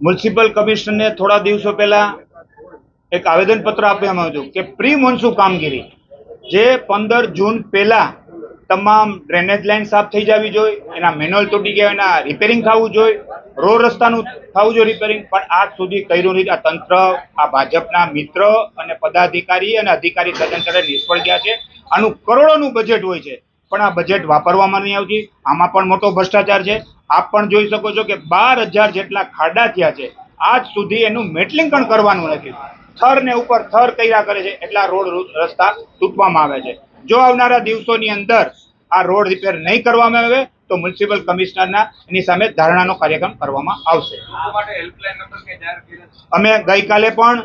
Municipal કમિશનરને થોડા દિવસો પહેલાં એક આવેદનપત્ર આપવામાં આવ્યું કે પ્રી મોન્સૂન કામગીરી, જે પંદર જૂન પહેલાં તમામ ડ્રેનેજ લાઈન સાફ થઈ જવી જોઈએ, એના મેન્યુઅલ તૂટી ગયા, એના રિપેરિંગ થવું જોઈએ, રોડ રસ્તાનું થવું જોઈએ રિપેરિંગ, પણ આજ સુધી કર્યું નથી. આ તંત્ર, આ ભાજપના મિત્ર અને પદાધિકારી અને અધિકારી સદંતરે નિષ્ફળ ગયા છે. આનું કરોડોનું બજેટ હોય છે. પણ આ બજેટ વાપરવામાં નહીં આવતી. આમાં પણ મોટો ભ્રષ્ટાચાર છે. આપ પણ જોઈ શકો છો કે બાર હજાર જેટલા ખાડા થયા છે. આજ સુધી એનું મેટલિંગ પણ કરવાનું નથી. થર ને ઉપર થર કર્યા કરે છે. એટલા રોડ રસ્તા તૂટવામાં આવે છે. જો આવનારા દિવસોની અંદર આ રોડ રિપેર નહીં કરવામાં આવે તો મ્યુનિસિપલ કમિશનરના એની સામે ધારણાનો કાર્યક્રમ કરવામાં આવશે? અમે ગઈકાલે પણ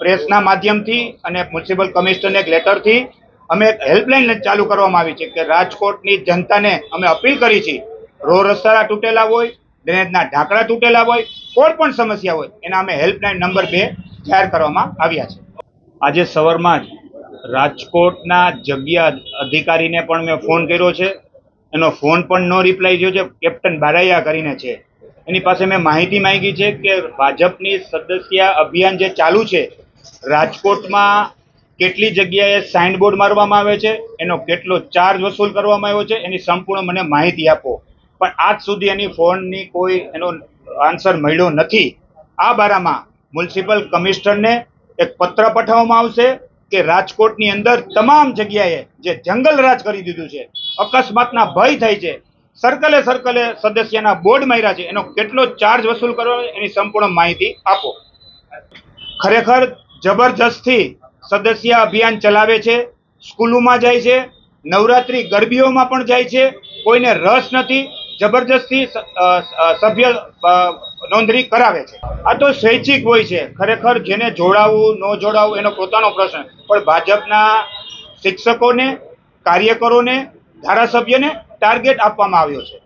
પ્રેસના માધ્યમથી અને મ્યુનિસિપલ કમિશનરને એક લેટરથી અમે એક હેલ્પલાઇન ચાલુ કરવામાં આવી છે કે રાજકોટની જનતાને અમે અપીલ કરી છે. રોડ રસ્તા તૂટેલા હોય, ડ્રેનેજના ઢાંકડા તૂટેલા હોય, કોઈ પણ સમસ્યા હોય, એના અમે હેલ્પલાઇન નંબર બે જાહેર કરવામાં આવ્યા છે. આજે સવારમાં જ રાજકોટના જગ્યા અધિકારીને પણ મેં ફોન કર્યો છે. એનો ફોન પણ નો રિપ્લાય થયો છે. કેપ્ટન બારાયા કરીને છે. એની પાસે મેં માહિતી માંગી છે કે ભાજપની સદસ્ય અભિયાન જે ચાલુ છે, રાજકોટમાં કેટલી જગ્યાએ સાઇનબોર્ડ મારવામાં આવે છે, એનો કેટલો ચાર્જ વસૂલ કરવામાં આવ્યો છે, એની સંપૂર્ણ મને માહિતી આપો. પણ આજ સુધી એની ફોનની કોઈ એનો આન્સર મળ્યો નથી. આ બારામાં મ્યુનિસિપલ કમિશનરને એક પત્ર પઠાવવામાં આવશે કે રાજકોટની અંદર તમામ જગ્યાએ જે જંગલ રાજ કરી દીધું છે, અકસ્માતના ભય થાય છે સર્કલે સર્કલે સદસ્યના બોર્ડ માર્યા છે, એનો કેટલો ચાર્જ વસૂલ કરવાનો એની સંપૂર્ણ માહિતી આપો. ખરેખર જબરજસ્તથી સદસ્ય અભિયાન ચલાવે છે, સ્કૂલોમાં જાય છે, નવરાત્રિ ગરબીઓમાં પણ જાય છે, કોઈને રસ નથી, જબરજસ્તી સભ્ય નોંધણી કરાવે છે. આ તો સ્વૈચ્છિક હોય છે, ખરેખર જેને જોડાવું, ન જોડાવું એનો પોતાનો પ્રશ્ન. પણ ભાજપના શિક્ષકોને, કાર્યકરોને, ધારાસભ્યને ટાર્ગેટ આપવામાં આવ્યો છે.